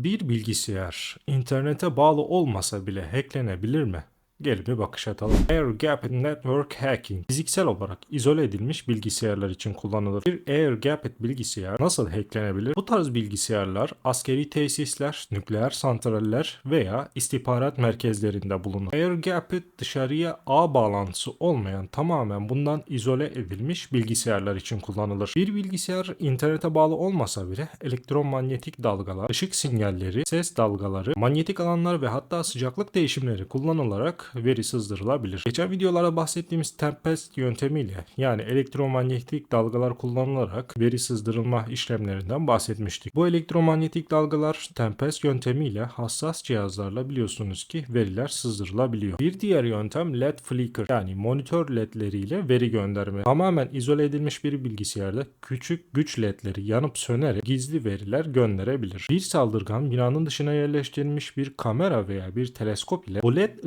Bir bilgisayar internete bağlı olmasa bile hacklenebilir mi? Gelin bir bakış atalım. Air Gapped Network Hacking fiziksel olarak izole edilmiş bilgisayarlar için kullanılır. Bir Air Gapped bilgisayar nasıl hacklenebilir? Bu tarz bilgisayarlar askeri tesisler, nükleer santraller veya istihbarat merkezlerinde bulunur. Air Gapped dışarıya ağ bağlantısı olmayan tamamen bundan izole edilmiş bilgisayarlar için kullanılır. Bir bilgisayar internete bağlı olmasa bile elektromanyetik dalgalar, ışık sinyalleri, ses dalgaları, manyetik alanlar ve hatta sıcaklık değişimleri kullanılarak veri sızdırılabilir. Geçen videolarda bahsettiğimiz Tempest yöntemiyle yani elektromanyetik dalgalar kullanılarak veri sızdırılma işlemlerinden bahsetmiştik. Bu elektromanyetik dalgalar Tempest yöntemiyle hassas cihazlarla biliyorsunuz ki veriler sızdırılabiliyor. Bir diğer yöntem LED flicker yani monitör ledleriyle veri gönderme. Tamamen izole edilmiş bir bilgisayarda küçük güç ledleri yanıp sönerek gizli veriler gönderebilir. Bir saldırgan binanın dışına yerleştirilmiş bir kamera veya bir teleskop ile bu led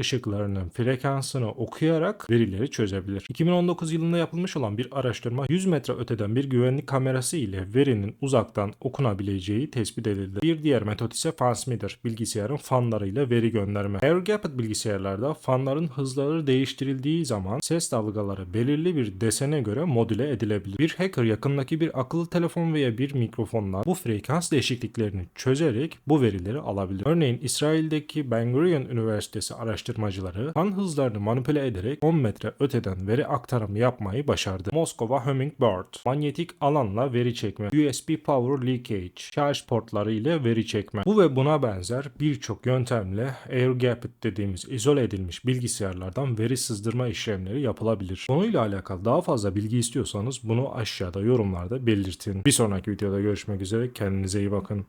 ışıklarının frekansını okuyarak verileri çözebilir. 2019 yılında yapılmış olan bir araştırma 100 metre öteden bir güvenlik kamerası ile verinin uzaktan okunabileceği tespit edildi. Bir diğer metot ise fansmidir. Bilgisayarın fanlarıyla veri gönderme. Air-gapped bilgisayarlarda fanların hızları değiştirildiği zaman ses dalgaları belirli bir desene göre modüle edilebilir. Bir hacker yakındaki bir akıllı telefon veya bir mikrofonla bu frekans değişikliklerini çözerek bu verileri alabilir. Örneğin İsrail'deki Ben Gurion Üniversitesi araştırmacıları fan hızlarını manipüle ederek 10 metre öteden veri aktarımı yapmayı başardı. Moskova Hummingbird manyetik alanla veri çekme, USB power leakage, şarj portları ile veri çekme. Bu ve buna benzer birçok yöntemle air-gapped dediğimiz izole edilmiş bilgisayarlardan veri sızdırma işlemleri yapılabilir. Konuyla alakalı daha fazla bilgi istiyorsanız bunu aşağıda yorumlarda belirtin. Bir sonraki videoda görüşmek üzere kendinize iyi bakın.